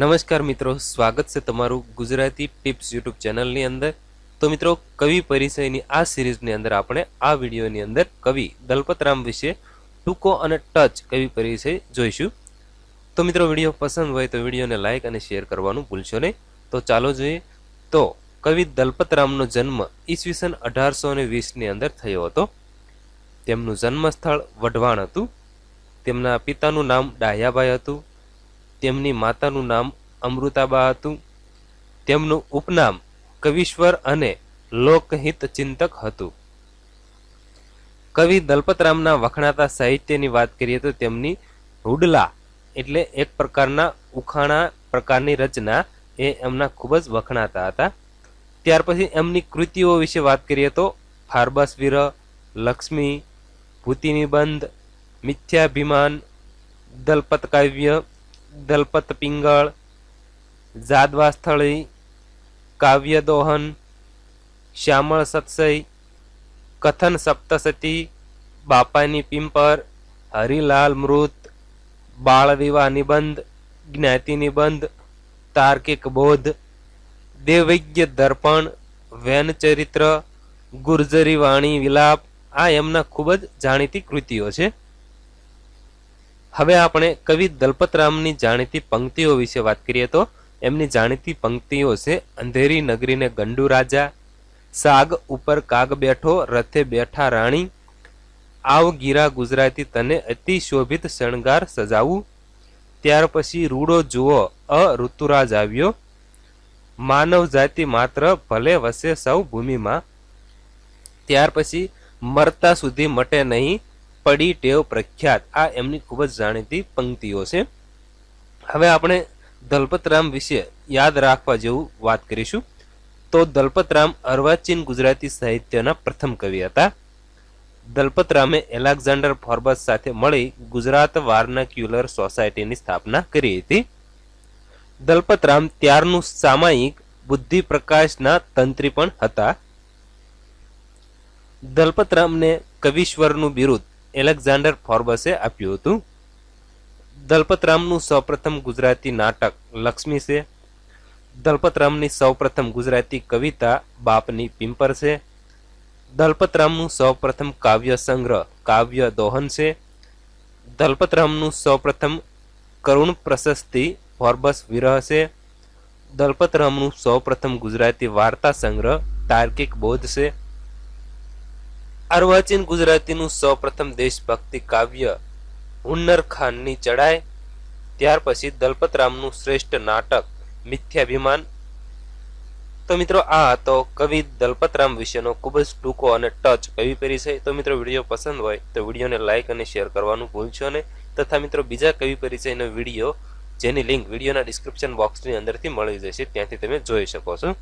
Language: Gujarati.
નમસ્કાર મિત્રો, સ્વાગત છે તમારું ગુજરાતી ટિપ્સ યુટ્યુબ ચેનલની અંદર. તો મિત્રો, કવિ પરિચયની આ સિરીઝની અંદર આપણે આ વિડીયોની અંદર કવિ દલપતરામ વિશે ટૂંકો અને ટચ કવિ પરિચય જોઈશું. તો મિત્રો વીડિયો પસંદ હોય તો વિડીયોને લાઇક અને શેર કરવાનું ભૂલશો નહીં. તો ચાલો જોઈએ. તો કવિ દલપતરામનો જન્મ ઈસવીસન અઢારસો ને વીસની અંદર થયો હતો. તેમનું જન્મસ્થળ વઢવાણ હતું. તેમના પિતાનું નામ ડાહ્યાભાઈ હતું. તેમની માતાનું નામ અમૃતાબા હતું. તેમનું ઉપનામ કવિશ્વર અને લોકહિત ચિંતક હતું. કવિ દલપતરામના વખણાતા સાહિત્યની વાત કરીએ તો તેમની હુડલા એટલે એક પ્રકારના ઉખાણા પ્રકારની રચના એ એમના ખૂબ જ વખણાતા હતા. ત્યાર પછી એમની કૃતિઓ વિશે વાત કરીએ તો ફારબસ વિરહ લક્ષ્મી, ભૂતિનિબંધ, મિથ્યાભિમાન દલપત કાવ્ય દલપત પિંગળ જાદવા સ્થળી કાવ્ય દોહન શ્યામળ સત્સય કથન સપ્તસતી, બાપાની પિંપર, હરિલાલ મૃત બાળ વિવાહ નિબંધ, જ્ઞાતિ નિબંધ, તાર્કિક બોધ દેવૈજ્ઞ દર્પણ, વેન ચરિત્ર, ગુર્જરી વાણી વિલાપ, આ એમના ખૂબ જ જાણીતી કૃતિઓ છે. હવે આપણે કવિ દલપતરામની જાણીતી પંક્તિઓ વિશે વાત કરીએ તો એમની જાણીતી પંક્તિઓ છે, અંધેરી નગરીને ગંડુ રાજા, સાગ ઉપર કાગ બેઠો, રથે બેઠા રાણી, આવ ગીરા ગુજરાતી તને અતિ શોભિત શણગાર સજાવું, ત્યાર પછી રૂડો જુઓ, અ ઋતુરાજ આવ્યો, માનવ જાતિ માત્ર ભલે વસે સૌ ભૂમિમાં, ત્યાર પછી મરતા સુધી મટે નહીં પડી ટેવ પ્રખ્યાત. આ એમની ખૂબ જ જાણીતી પંક્તિઓ છે. હવે આપણે દલપતરામ વિશે યાદ રાખવા જેવું વાત કરીશું. તો દલપતરામ અર્વાચીન ગુજરાતી સાહિત્યના પ્રથમ કવિ હતા. દલપતરામે એલેક્ઝાન્ડર ફોર્બસ સાથે મળી ગુજરાત વાર્નાક્યુલર સોસાયટીની સ્થાપના કરી હતી. દલપતરામ ત્યારનું સામાયિક બુદ્ધિ પ્રકાશના તંત્રી પણ હતા. દલપતરામને કવિશ્વરનું બિરુદ એલેક્ઝાન્ડર ફોર્બસે આપ્યું હતું. દલપતરામનું સૌપ્રથમ ગુજરાતી નાટક લક્ષ્મી છે. દલપતરામની સૌપ્રથમ ગુજરાતી કવિતા બાપની પિંપર છે. દલપતરામનું સૌપ્રથમ કાવ્ય સંગ્રહ કાવ્ય દોહન છે. દલપતરામનું સૌપ્રથમ કરુણ પ્રશસ્તિ ફોર્બસ વિરહ છે. દલપતરામનું સૌપ્રથમ ગુજરાતી વાર્તા સંગ્રહ તાર્કિક બોધ છે. અર્વાચીન ગુજરાતીનું સૌપ્રથમ દેશભક્તિ કાવ્ય હુન્નર ખાનની ચડાઈ ત્યાર પછી દલપતરામનું શ્રેષ્ઠ નાટક મિથ્યાભિમાન. તો મિત્રો, આ હતો કવિ દલપતરામ વિશેનો ખૂબ જ ટૂંકો અને ટચ કવિ પરિચય તો મિત્રો, વીડિયો પસંદ હોય તો વિડીયોને લાઇક અને શેર કરવાનું ભૂલશો નહીં. તથા મિત્રો, બીજા કવિ પરિચયનો વીડિયો, જેની લિંક વિડીયોના ડિસ્ક્રિપ્શન બોક્સની અંદરથી મળી જશે, ત્યાંથી તમે જોઈ શકો છો.